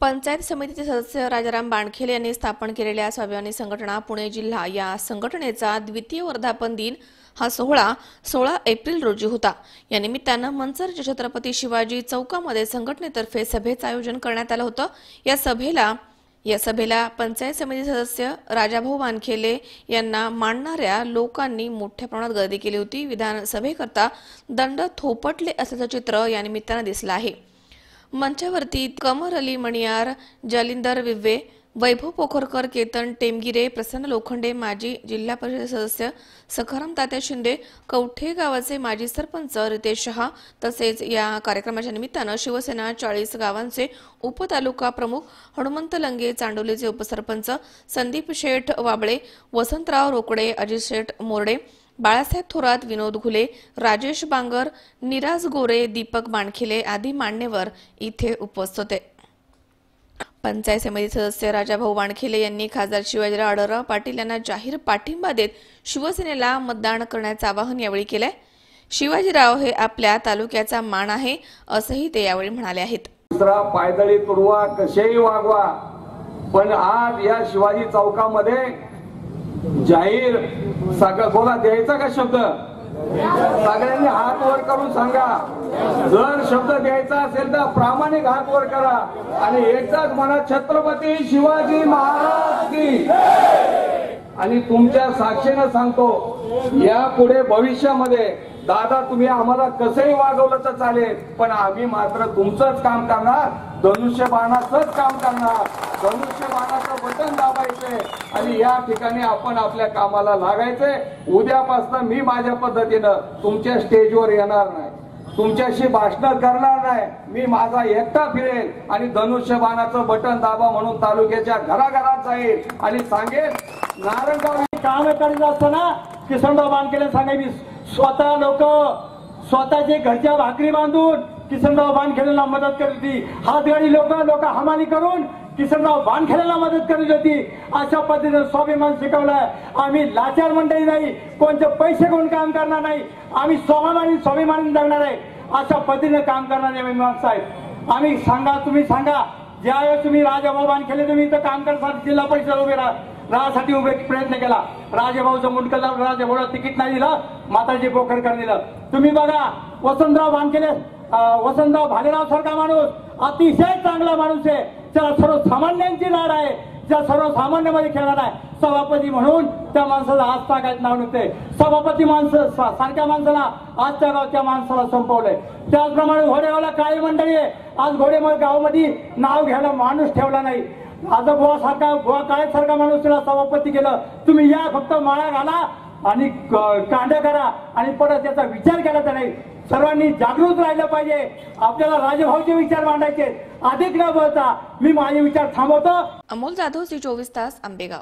पंचायत समितीचे सदस्य राजाराम बाणखेले यांनी स्थापन केलेल्या स्वाभिमानी संघटना पुणे जिल्हा या संघटनेचा द्वितीय वर्धापन दिन हा सोहळा सोळा एप्रिल रोजी होता. या निमित्तानं मंचर छत्रपती शिवाजी चौकामध्ये संघटनेतर्फे सभेचं आयोजन करण्यात आलं होतं. या सभेला या सभेला पंचायत समिती सदस्य राजाभाऊ वानखेले यांना मानणाऱ्या लोकांनी मोठ्या प्रमाणात गर्दी केली होती. विधानसभेकरता दंड थोपटले असल्याचं चित्र या निमित्तानं दिसलं आहे. मंचावरती कमर अली मणियार जालिंदर विव्वे वैभव पोखरकर केतन टेमगिरे प्रसन्न लोखंडे माजी जिल्हा परिषद सदस्य सखाराम तात्या शिंदे कवठे गावाचे माजी सरपंच रितेश शहा तसेच या कार्यक्रमाच्या निमित्तानं शिवसेना चाळीस गावांचे उपतालुका प्रमुख हनुमंत लंगे चांडोलीचे उपसरपंच संदीप शेठ वाबळे वसंतराव रोकडे अजित शेठ मोरडे बाळासाहेब थोरात विनोद घुले राजेश बांगर निराज गोरे दीपक बाणखिले आदी मान्यवर इथे उपस्थित होते. पंचायत समिती सदस्य राजाभाऊ वाणखिले यांनी खासदार शिवाजीराव आढळराव पाटील यांना जाहीर पाठिंबा देत शिवसेनेला मतदान करण्याचं आवाहन यावेळी केलंय. शिवाजीराव हे आपल्या तालुक्याचा मान आहे असंही ते यावेळी म्हणाले आहेत. दुसरा पायदळी तुडवा कसेही वागवा पण आज या शिवाजी चौकामध्ये जाहीर. सगळं बोला द्यायचा का शब्द? सगळ्यांनी हात वर करून सांगा. जर शब्द द्यायचा असेल तर प्रामाणिक हात वर करा. आणि एकदाच म्हणा छत्रपती शिवाजी महाराज की. आणि तुमच्या साक्षीनं सांगतो या पुढे भविष्यामध्ये दादा तुम्ही आम्हाला कसंही वागवलं तर चालेल पण आम्ही मात्र तुमचंच काम करणार धनुष्यबाणाचंच काम करणार. धनुष्यबाणाचं बटन दाबायचंय. आणि या ठिकाणी आपण आपल्या कामाला लागायचंय. उद्यापासून मी माझ्या पद्धतीनं तुमच्या स्टेजवर येणार नाही. तुमच्याशी भाषण करणार नाही. मी माझा एकटा फिरेल. आणि धनुष्यबाणाचं बटन दाबा म्हणून तालुक्याच्या घराघरात जाईल. आणि सांगेल नारायणगाव काम करायचं असताना किसनराव बांधकेला सांगा मी स्वतः लोक स्वतःचे घरच्या भाकरी बांधून किसनराव बांधखेलेला मदत करीत होती. हातगाडी लोक लोक हमाली करून किसनराव वानखेड्याला मदत करीत होती. अशा पद्धतीने स्वाभिमान शिकवलाय आम्ही लाचार मंडळी नाही कोणते पैसे घेऊन काम करणार नाही. आम्ही स्वाभिमानी स्वाभिमानी जगणार आहे. अशा पद्धतीने काम करणारे आम्ही माणसं आम्ही सांगा तुम्ही सांगा. ज्यावेळेस तुम्ही राजाभाऊ वानखेडे तुम्ही इथं काम करतात जिल्हा परिषद उभे राहा. राहासाठी उभे प्रयत्न केला. राजेभाऊचं मुंडकं लावून राजेभाऊला तिकीट नाही दिलं. माताजी पोखरकर दिलं. तुम्ही बघा वसंतराव वानखेडे वसंतराव भालेराव सारखा माणूस अतिशय चांगला माणूस आहे. त्याला सर्वसामान्यांची लाड आहे ज्या सर्वसामान्यमध्ये खेळणार आहे. सभापती म्हणून त्या माणसाला आज तागायत नाव नव्हते सभापती माणसं सारख्या माणसाला आजच्या गावच्या माणसाला संपवलंय. त्याचप्रमाणे घोडेवाला काळी मंडळी आहे. आज घोडे गावामध्ये नाव घ्यायला माणूस ठेवला नाही. आता बुवा सारखा बुवा काळे सारखा माणूस तिला सभापती केलं. तुम्ही या फक्त माळा घाला आणि क- कांड्या करा आणि परत त्याचा विचार केला तर नाही. सर्वांनी जागृत राहिलं पाहिजे. आपल्याला राजभावचे विचार मांडायचे अधिक न बोलता मी माझे विचार थांबवतो. अमोल जाधव सी चोवीस तास आंबेगाव.